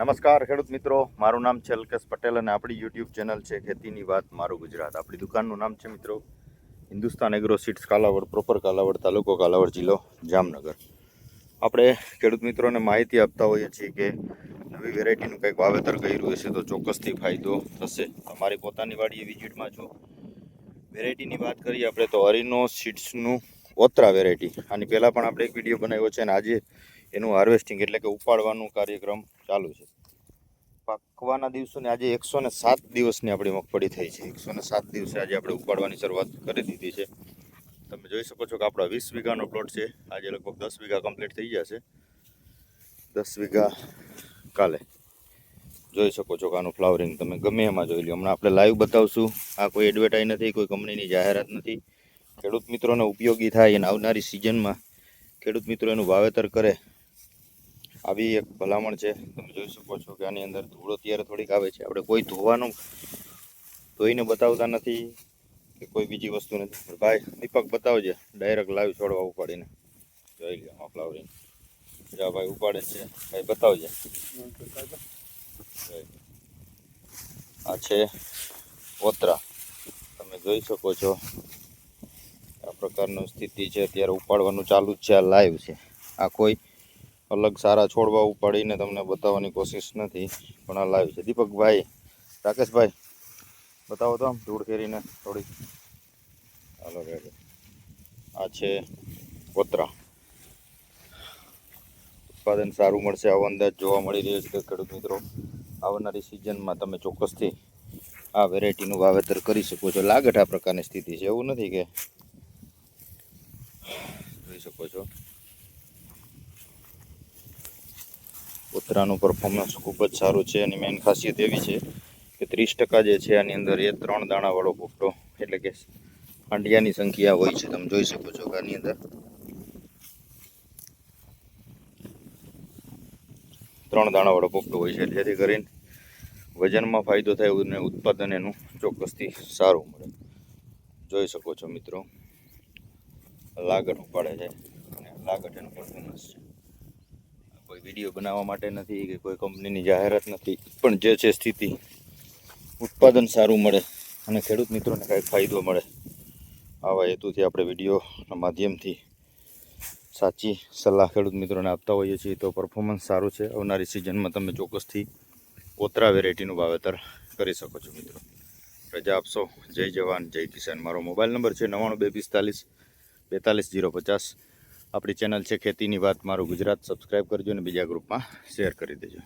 નમસ્કાર ખેડૂત મિત્રો, મારું નામ છે અલ્કેશ પટેલ અને આપણી યુટ્યુબ ચેનલ છે ખેતીની વાત મારું ગુજરાત. આપણી દુકાનનું નામ છે મિત્રો, Hindustan agro seeds Kalavad proper Kalavad, તાલુકો કાલાવડ જિલ્લો જામનગર. આપણે ખેડૂત મિત્રોને માહિતી આપતા હોઈએ છીએ કે નવી વેરાયટીનું કંઈક વાવેતર કર્યું હશે તો ચોક્કસથી ફાયદો થશે. તમારી પોતાની વાડીએ વિઝિટમાં છો. વેરાયટીની વાત કરીએ આપણે તો હરિનો સીડ્સનું ઓત્રા વેરાયટી. આની પહેલાં પણ આપણે એક વીડિયો બનાવ્યો છે અને આજે એનું હાર્વેસ્ટિંગ એટલે કે ઉપાડવાનું કાર્યક્રમ ચાલુ છે. પાકવાના દિવસોને આજે એકસો ને સાત દિવસની આપણી મગફળી થઈ છે. એકસો ને સાત દિવસે આજે આપણે ઉપાડવાની શરૂઆત કરી દીધી છે. તમે જોઈ શકો છો કે આપણા વીસ વીઘાનો પ્લોટ છે. આજે લગભગ દસ વીઘા કમ્પ્લીટ થઈ જશે દસ વીઘા કાલે. જોઈ શકો છો કે આનું ફ્લાવરિંગ તમે ગમે એમાં જોઈ લો. હમણાં આપણે લાઈવ બતાવશું. આ કોઈ એડવર્ટાઈઝ નથી, કોઈ કંપનીની જાહેરાત નથી. ખેડૂત મિત્રોને ઉપયોગી થાય અને આવનારી સિઝનમાં ખેડૂત મિત્રો એનું વાવેતર કરે આવી એક ભલામણ છે. તમે જોઈ શકો છો કે આની અંદર ધૂળ અત્યારે થોડીક આવે છે. આપણે કોઈ ધોવાનું ધોઈને બતાવતા નથી કે કોઈ બીજી વસ્તુ નથી. ભાઈ, દીપક બતાવજે. ડાયરેક્ટ લાઈવ છોડવા ઉપાડીને. જોઈ લે ફ્લાવરિંગ. જા ભાઈ ઉપાડે છે. ભાઈ, બતાવજે. આ છે ઓતરા. તમે જોઈ શકો છો આ પ્રકારનું સ્થિતિ છે. અત્યારે ઉપાડવાનું ચાલુ જ છે. આ લાઈવ છે. આ કોઈ અલગ સારા છોડવા ઉપાડીને તમને બતાવવાની કોશિશ નથી, પણ આ લાવી છે. દીપકભાઈ, રાકેશભાઈ, બતાવો તો આમ, ધૂળ ખેરીને થોડી હાલો આ છે કોતરા. ઉત્પાદન સારું મળશે, આવો અંદાજ જોવા મળી રહ્યો છે કે ખેડૂત મિત્રો. આવનારી સિઝનમાં તમે ચોક્કસથી આ વેરાયટીનું વાવેતર કરી શકો છો. લાગટ આ પ્રકારની સ્થિતિ છે. એવું નથી કે જોઈ શકો છો. ઉતરાનું પરફોર્મન્સ ખૂબ જ સારું છે અને મેઇન ખાસિયત એવી છે કે ત્રીસ ટકા જે છે આની અંદર એ ત્રણ દાણાવાળો પોપટો એટલે કે હાંડિયાની સંખ્યા હોય છે. તમે જોઈ શકો છો કે આની અંદર ત્રણ દાણાવાળો પોપટો હોય છે. જેથી કરીને વજનમાં ફાયદો થાય અને ઉત્પાદન એનું ચોક્કસથી સારું મળે. જોઈ શકો છો મિત્રો લાગટ ઉપાડે છે અને લાગટ એનું પરફોર્મન્સ છે. કોઈ વીડિયો બનાવવા માટે નથી, કે કોઈ કંપનીની જાહેરાત નથી. પણ જે છે સ્થિતિ, ઉત્પાદન સારું મળે અને ખેડૂત મિત્રોને કાંઈક ફાયદો મળે. આવા હેતુથી આપણે વિડીયોના માધ્યમથી સાચી સલાહ ખેડૂત મિત્રોને આપતા હોઈએ છીએ. તો પરફોર્મન્સ સારું છે. આવનારી સિઝનમાં તમે ચોક્કસથી કોતરા વેરાયટીનું વાવેતર કરી શકો છો મિત્રો. રજા આપશો. જય જવાન. જય કિસાન. મારો મોબાઈલ નંબર છે નવ્વાણું બે પિસ્તાલીસ બેતાલીસ જીરો પચાસ. આપણી ચેનલ છે ખેતીની વાત, મારું ગુજરાત સબસ્ક્રાઈબ કરજો અને બીજા ગ્રુપમાં શેર કરી દેજો.